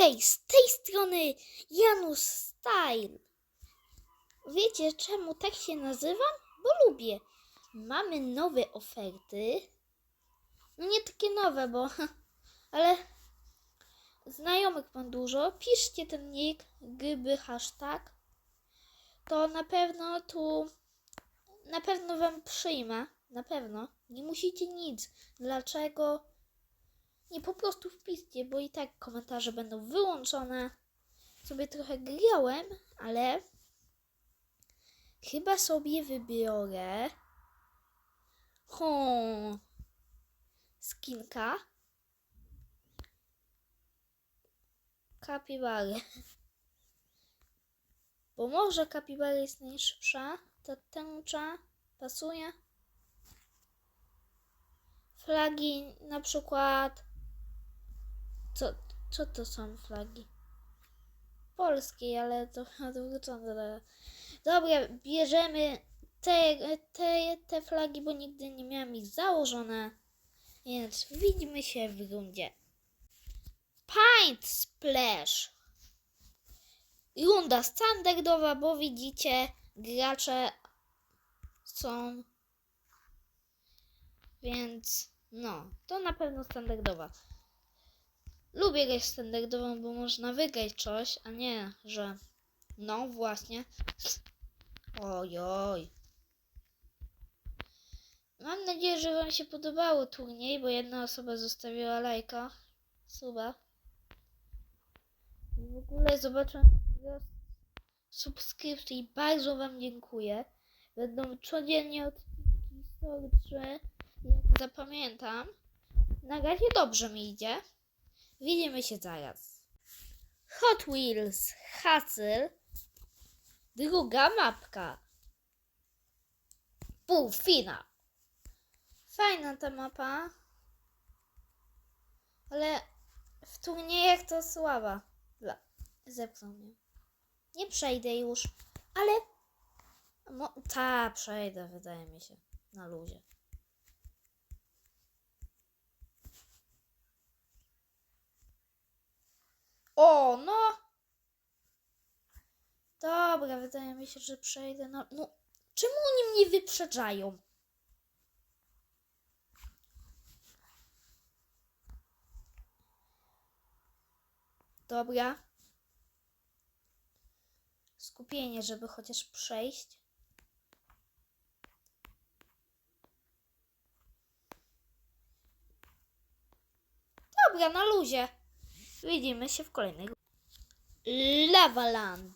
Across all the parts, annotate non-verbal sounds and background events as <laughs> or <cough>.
Hej, z tej strony Janus Style. Wiecie czemu tak się nazywam? Bo lubię. Mamy nowe oferty. No nie takie nowe, bo... <laughs> Ale znajomych mam dużo. Piszcie ten nick, gdyby hashtag. To na pewno tu... Na pewno wam przyjmę. Na pewno. Nie musicie nic. Dlaczego? Nie po prostu wpiszcie, bo i tak komentarze będą wyłączone. Sobie trochę grałem, ale chyba sobie wybiorę hmm, skinka kapibary. Bo może kapibara jest najszybsza, ta tęcza pasuje. Flagi na przykład co, co to są flagi? Polskie, ale to <laughs> odwrócone. Dobra, bierzemy te, te, te flagi, bo nigdy nie miałam ich założone. Więc widzimy się w rundzie. Paint Splash. Runda standardowa, bo widzicie, gracze są. Więc no, to na pewno standardowa. Lubię grać standardową, bo można wygrać coś, a nie, że no właśnie. Ojoj. Mam nadzieję, że Wam się podobało turniej, bo jedna osoba zostawiła lajka, suba. I w ogóle zobaczę subskrypcji bardzo Wam dziękuję. Będą codziennie odcinki historii, jak zapamiętam. Na razie dobrze mi idzie. Widzimy się zaraz. Hot Wheels Hassel. Druga mapka. Półfinał. Fajna ta mapa. Ale w turniejach to słaba. Dla. Mnie. Nie przejdę już. Ale... Mo... Ta, przejdę, wydaje mi się. Na luzie. O, no! Dobra, wydaje mi się, że przejdę na... No, czemu oni mnie wyprzedzają? Dobra. Skupienie, żeby chociaż przejść. Dobra, na luzie. Widzimy się w kolejnej. Lavaland.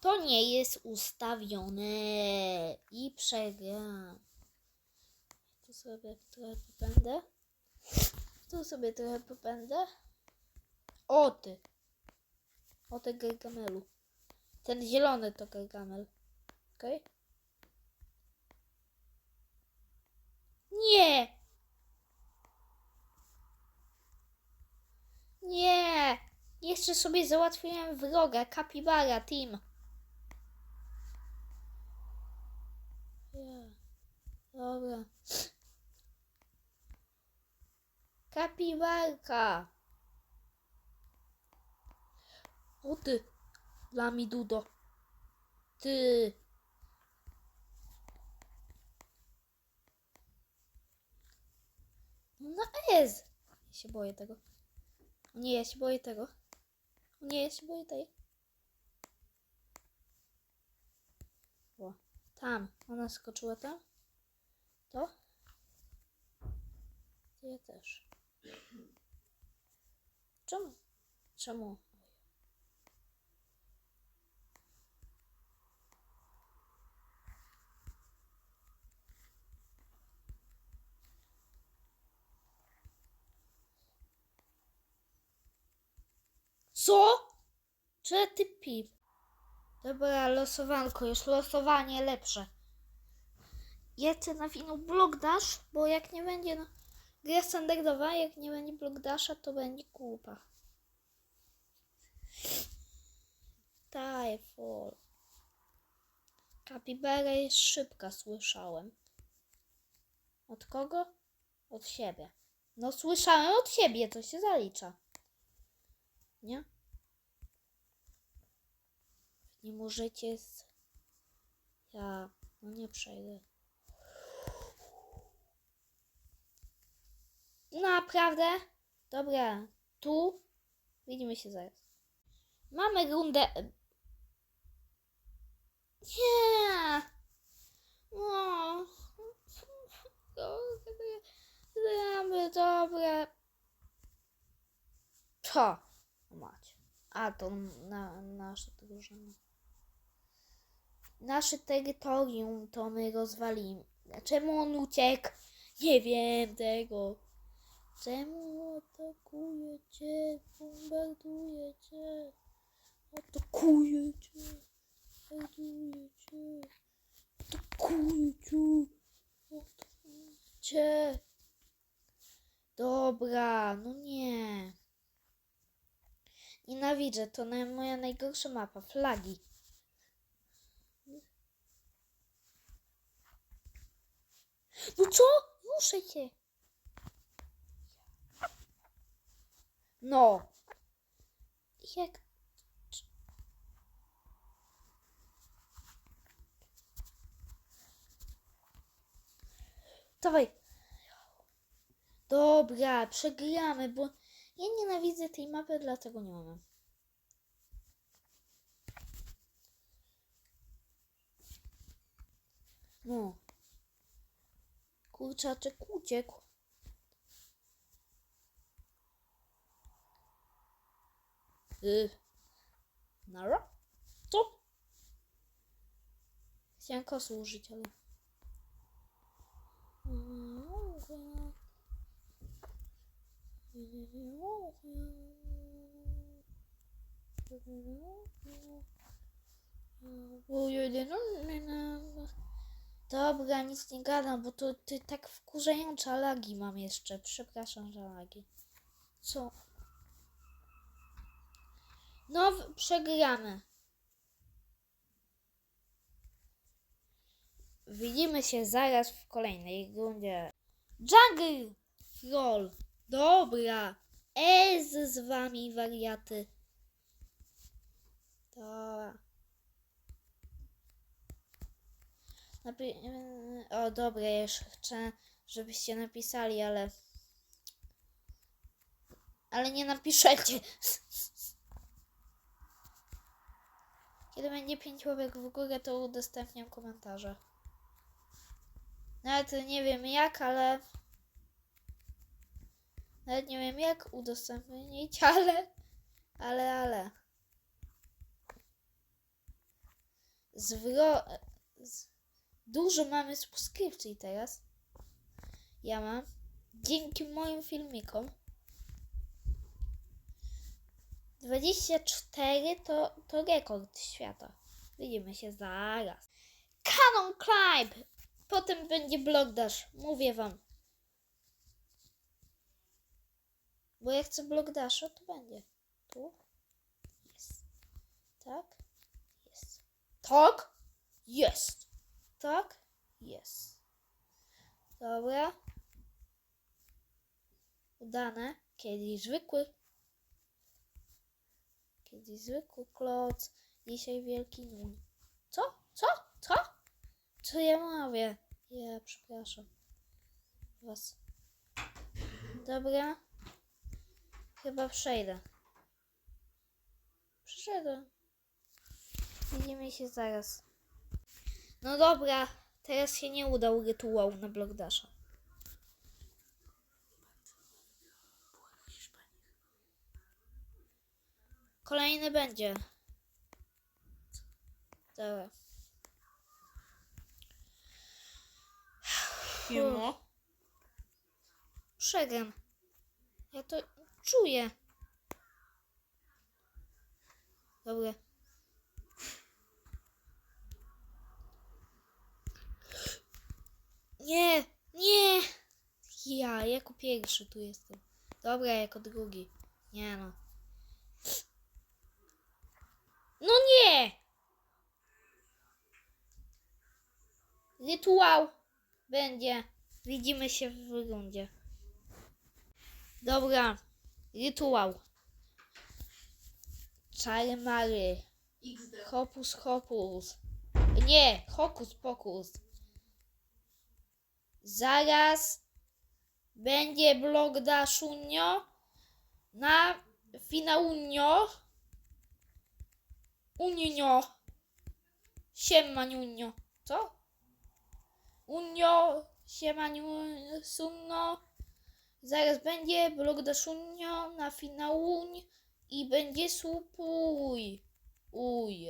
To nie jest ustawione. I przegram. Tu sobie trochę popędę. Tu sobie trochę popędę. O ty. O ty gargamelu. Ten zielony to gargamel. Okej? Nie! Nie! Jeszcze sobie załatwiłem wroga, kapibara, team. Dobra. Kapibarka. O ty, lamidudo. Ty. No. Ja się boję tego. Nie, ja się boję tego. Nie, ja się boję tej. O, tam. Ona skoczyła tam. To? Ja też. Czemu? Czemu? Co? Czy ty pip? Dobra, losowanko, już losowanie lepsze. Chcę na finał blok dash, bo jak nie będzie no, gra standardowa, jak nie będzie blok dasha, to będzie kupa. Tyfall. Kapibara jest szybka, słyszałem. Od kogo? Od siebie. No słyszałem od siebie, to się zalicza. Nie? Nie możecie z... Ja... No nie przejdę. Naprawdę? Dobra. Tu? Widzimy się zaraz. Mamy rundę... Nie! No. <laughs> Dobra, dobra. Co? Mać. A, to na, nasze drużyny. Nasze terytorium to my rozwalimy. Czemu on uciekł? Nie wiem tego. Czemu atakuje cię? Bombarduje cię. Atakuje cię. Bombarduje cię. Atakuje cię. Atakuje cię. Dobra, no nie. Nienawidzę, to na, moja najgorsza mapa. Flagi. No co? Muszę cię. No. Jak? Dawaj. Dobra, przegramy, bo ja nienawidzę tej mapy, dlatego nie mamy. No. Kurczaczek uciekł. Y. Nara? Co? Chciałem kosy użyć, ale... Dobra, nic nie gadam, bo to ty tak wkurzające lagi mam jeszcze. Przepraszam za lagi. Co? No, przegramy. Widzimy się zaraz w kolejnej rundzie. Jungle Roll. Dobra. Ez z wami, wariaty. Dobra. Napi- o, dobra, już chcę, żebyście napisali, ale... Ale nie napiszecie. Kiedy będzie pięć łapek w górę, to udostępniam komentarze. Nawet nie wiem jak, ale... Nawet nie wiem jak udostępnić, <laughs> ale... Ale, ale... Zwro... Z... Dużo mamy subskrypcji teraz. Ja mam. Dzięki moim filmikom. 24 to, to rekord świata. Widzimy się zaraz. Canon Climb! Potem będzie Block Dash. Mówię wam. Bo jak chcę Block Dasha, to będzie. Tu. Jest. Tak. Jest. Tak. Jest. Tak. Jest. Dobra. Udane. Kiedyś zwykły. Kiedyś zwykły kloc. Dzisiaj wielki nun. Co? Co? Co? Co ja mówię? Ja przepraszam. Was. Dobra. Chyba przejdę. Przeszedłem. Widzimy się zaraz. No dobra, teraz się nie udał rytuał na blok Dasha. Kolejny będzie. Dobra. Siemo. Przegram. Ja to czuję. Dobra. Nie, nie. Ja, jako pierwszy tu jestem. Dobra, jako drugi. Nie no. No nie! Rytuał będzie. Widzimy się w rundzie. Dobra, rytuał. Czary mary. XD. Hokus hokus. Nie, hokus pokus. Zaraz będzie blog Daszunio na finałunio. Unio. Siema niunio. Co? Unio. Siema niunio. Sunno. Zaraz będzie blog Daszunio na finałuń i będzie supuj. Uj.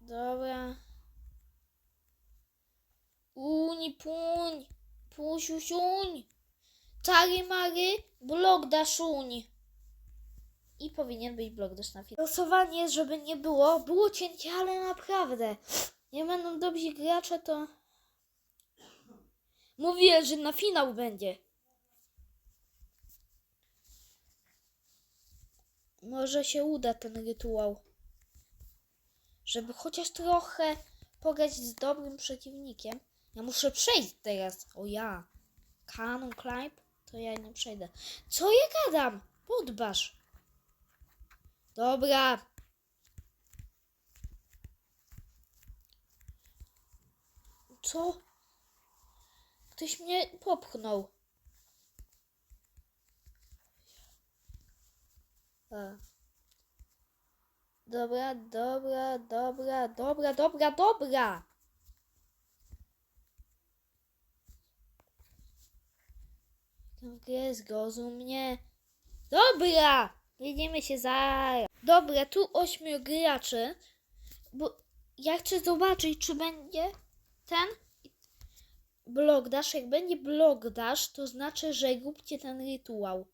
Dobra. Uń, puń, pusiusiuń. Tary mary, blok daszuń. I powinien być blok na film. Losowanie, żeby nie było, było cięcie, ale naprawdę. Nie będą dobrzy gracze, to... Mówię, że na finał będzie. Może się uda ten rytuał. Żeby chociaż trochę pograć z dobrym przeciwnikiem. Ja muszę przejść teraz. O ja. Canon Climb? To ja nie przejdę. Co ja gadam? Podbasz. Dobra. Co? Ktoś mnie popchnął. A. Dobra, dobra, dobra, dobra, dobra, dobra. Grę zrozumie. Dobra! Jedziemy się zaraz. Dobra, tu ośmiu graczy. Bo ja chcę zobaczyć, czy będzie ten blok dash. Jak będzie blok dash, to znaczy, że róbcie ten rytuał.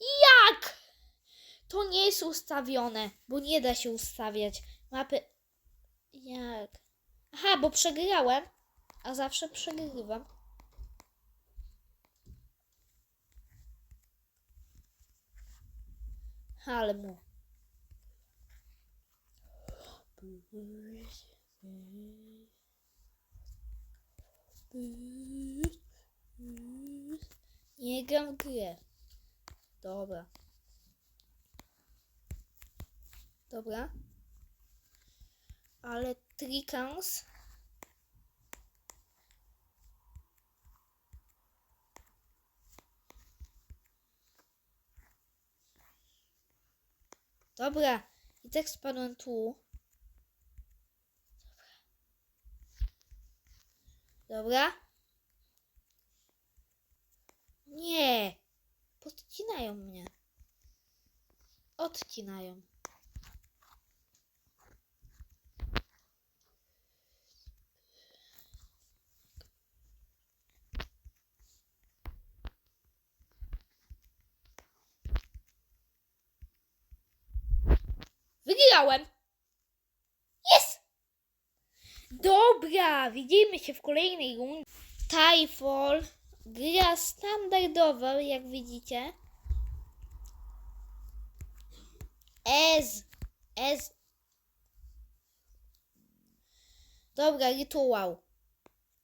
Jak? To nie jest ustawione, bo nie da się ustawiać mapy. Jak? Aha, bo przegrałem, a zawsze przegrywam. Ale mu. Nie gram w grę. Dobra. Dobra. Ale trikans. Dobra. I tak spadłem tu. Dobra. Nie. Podcinają mnie. Odcinają. Wygrałem! Jest! Dobra, widzimy się w kolejnej rundzie. Tyfall, gra standardowa, jak widzicie. Ez, Ez. Dobra, rytuał.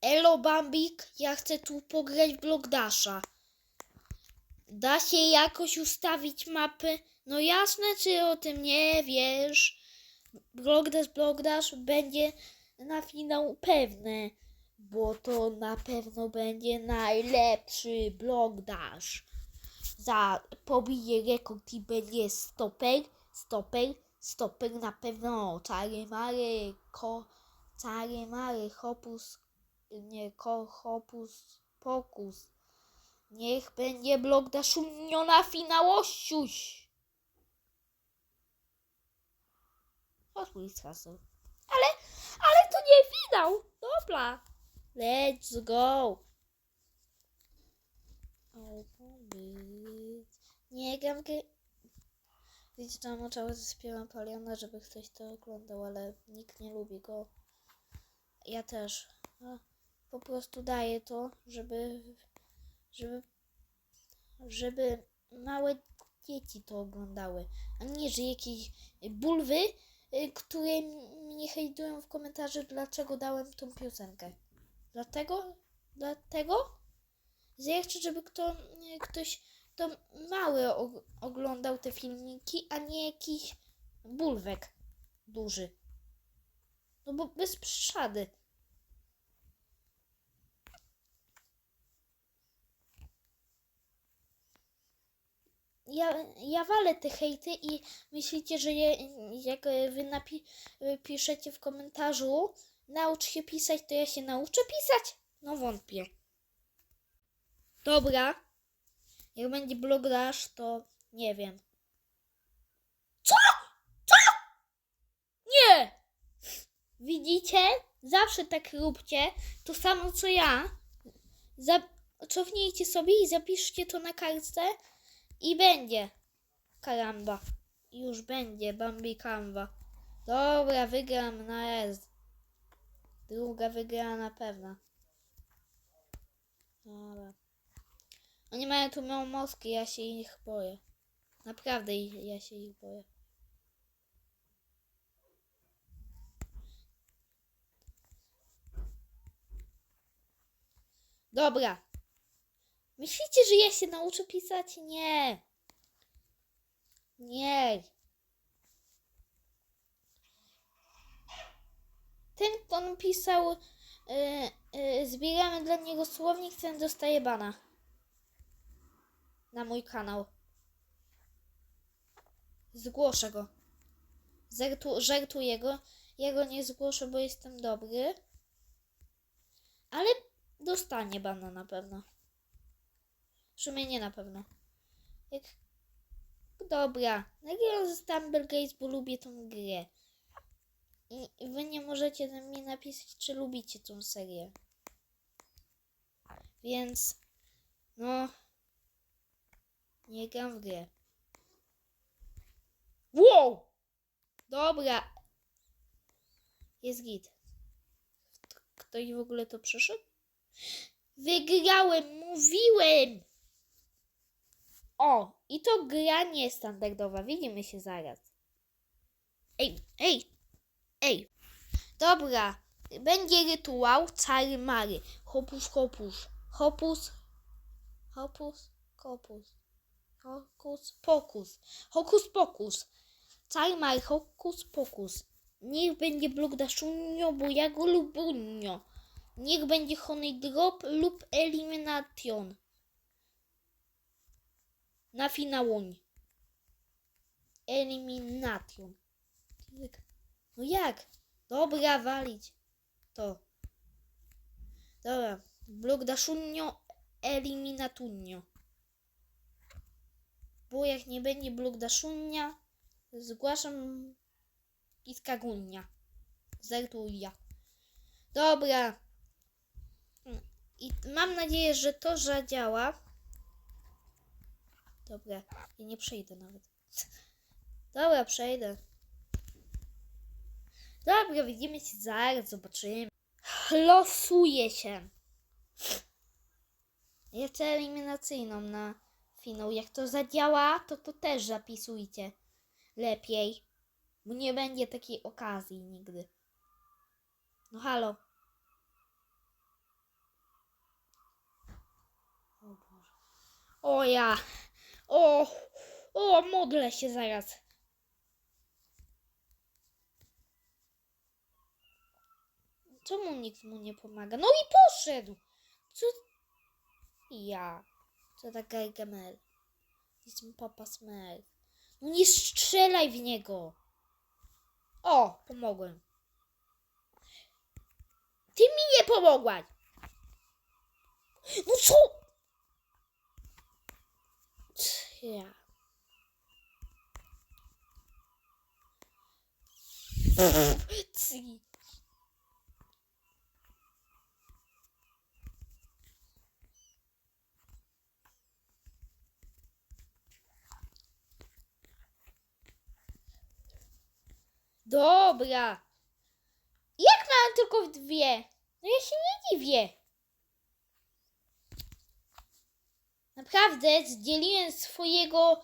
Elo Bambik, ja chcę tu pograć w Blockdasha. Da się jakoś ustawić mapy? No jasne, czy o tym nie wiesz? Blockdash, Blockdash będzie na finał pewne, bo to na pewno będzie najlepszy Blockdash. Za pobije rekord i będzie stoper, stoper, stoper na pewno. Czary mary, ko, czary mary, hopus, nie, ko, hopus, pokus. Niech będzie blok daszumiona finałościuś. Odpój z. Finał. Dobra. Let's go. Nie gram gry. Widzicie, tam cały zaśpiewam Paliona, żeby ktoś to oglądał, ale nikt nie lubi go. Ja też. Po prostu daję to, żeby żeby, żeby małe dzieci to oglądały, a nie, że jakieś bulwy, które mnie hejtują w komentarzu, dlaczego dałem tą piosenkę. Dlatego, dlatego, że ja chcę, żeby kto, nie, ktoś to mały og- oglądał te filmiki, a nie jakiś bulwek duży. No bo bez przesady. Ja, ja walę te hejty i myślicie, że je, jak e, wy napi- e, w komentarzu naucz się pisać, to ja się nauczę pisać? No wątpię. Dobra. Jak będzie blograż, to nie wiem. Co? Co? Nie! Widzicie? Zawsze tak róbcie. To samo co ja. Za- cofnijcie sobie i zapiszcie to na kartce i będzie. Karamba. Już będzie Bambi Canva. Dobra, wygram na S. Druga wygrana pewna. Dobra. Oni mają tu małą moskę, ja się ich boję. Naprawdę ja się ich boję. Dobra. Myślicie, że ja się nauczę pisać? Nie. Nie. Ten, kto napisał, yy, yy, zbieramy dla niego słownik, ten dostaje bana. Na mój kanał. Zgłoszę go. Żartu, żartuję go. Ja go nie zgłoszę, bo jestem dobry. Ale dostanie bana na pewno. W sumie nie na pewno. Jak... Dobra. Nagrywam z Tumble bo lubię tą grę. I wy nie możecie na mnie napisać, czy lubicie tą serię. Więc... No... Nie gram w grę. Wow! Dobra. Jest git. Ktoś w ogóle to przyszedł? Wygrałem, mówiłem! O, i to gra niestandardowa. Widzimy się zaraz. Ej, ej, ej. Dobra, będzie rytuał cary mary. Hopus, hopus. Hopus, hopus, kopus. Hokus pokus. Hokus pokus. Cary mary, hokus pokus. Niech będzie blok daszunio, bo ja go lubunio. Niech będzie honey drop lub elimination. Na finałoń. Elimination. No jak? Dobra, walić. To. Dobra. Blok daszunio, eliminatunio. Bo jak nie będzie blok daszunia, zgłaszam piskagunia. Zertuja. Dobra. I mam nadzieję, że to zadziała. Dobra, ja nie przejdę nawet. <laughs> Dobra, przejdę. Dobra, widzimy się zaraz, zobaczymy. Losuję się. Chcę eliminacyjną na finał. Jak to zadziała, to to też zapisujcie. Lepiej. Bo nie będzie takiej okazji nigdy. No halo. O ja. O. O, modlę się zaraz. Czemu nikt mu nie pomaga? No i poszedł. Co? Ja. Co tak Gargamel? Jestem papa Smurf. No nie strzelaj w niego. O, pomogłem. Ty mi nie pomogłaś. No co? Ja. Cy. Dobra. Jak mam tylko dwie? No ja się nie dziwię. Naprawdę zdzieliłem swojego,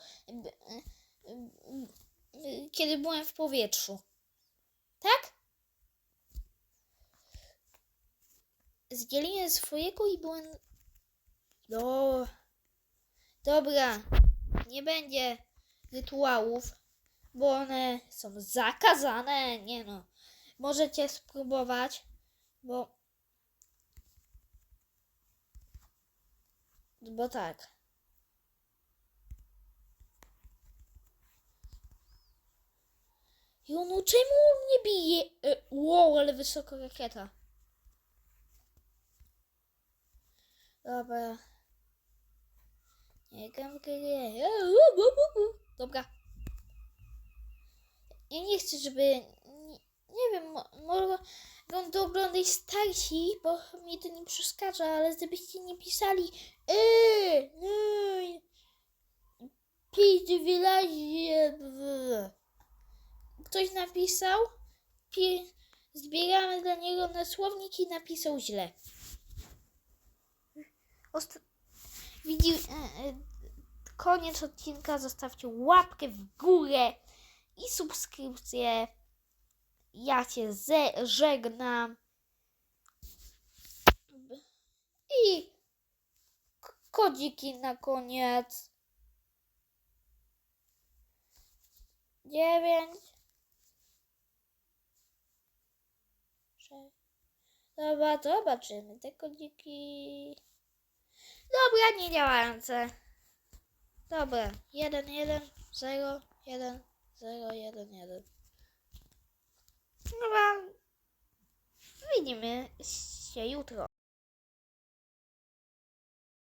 kiedy byłem w powietrzu. Tak? z dzielenia swojego i byłem... No... Dobra, nie będzie rytuałów, bo one są zakazane. Nie no, możecie spróbować, bo... Bo tak. Jonu, czemu on mnie bije? E, wow, ale wysoko rakieta. Dobra. Nie gram. E. Dobra. Ja nie chcę, żeby... Nie, wiem, mo- mogą to oglądać starsi, bo mi to nie przeszkadza, ale gdybyście nie pisali Eee, no, pisz wyraźnie. Ktoś napisał, pi- zbieramy dla niego na słownik i napisał źle. Osta- Widzi, e, e, koniec odcinka, zostawcie łapkę w górę i subskrypcję. Ja ze- żegnam. I kodziki na koniec. Dziewięć. Sześć. Dobra, zobaczymy te kodziki. Dobra, nie działające. Dobra, 1, 1, 0, 那吧为你们写右特。